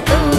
tú.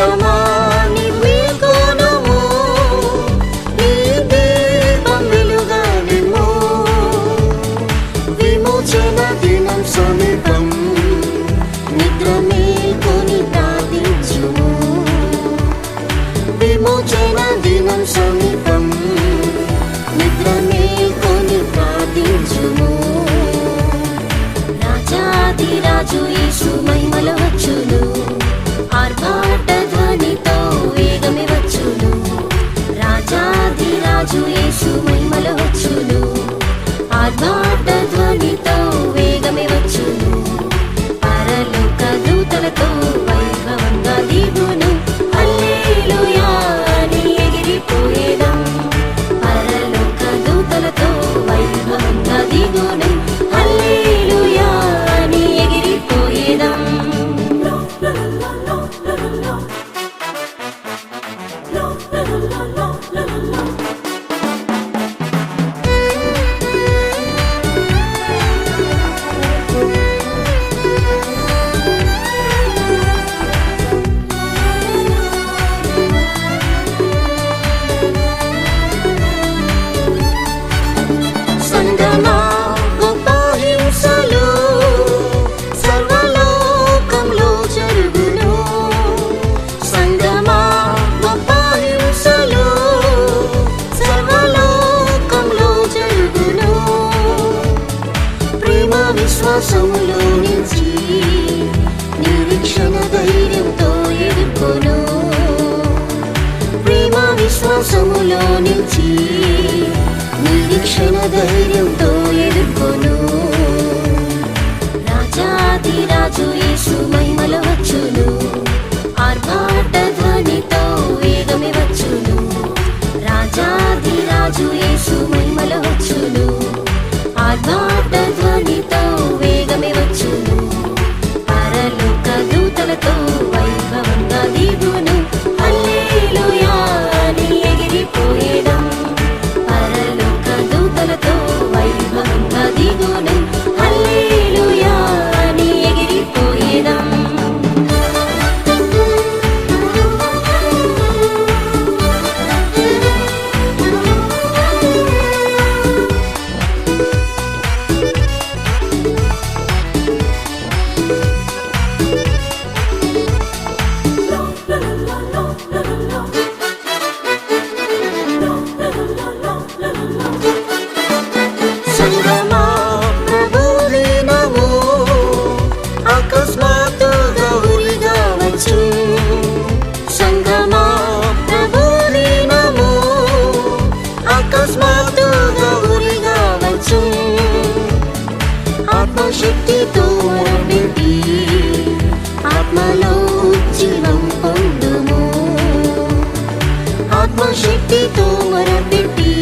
Mama విశ్వాసములో నిలిచి నిరీక్షణ ధైర్యంతో ఎదుర్కొను. ప్రేమ విశ్వాసములో నిలిచి నిరీక్షణ ధైర్యంతో ఎదుర్కొను. రాజాది రాజు యేసు మహిమల వచ్చును. ఆర్భాట ధ్వనితో వేగమి వచ్చును. రాజాది రాజు యేసు శక్తితో అడిగి ఆత్మలో జీవం పొందుము. ఆత్మశక్తితో మరపెట్టి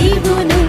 దిగును.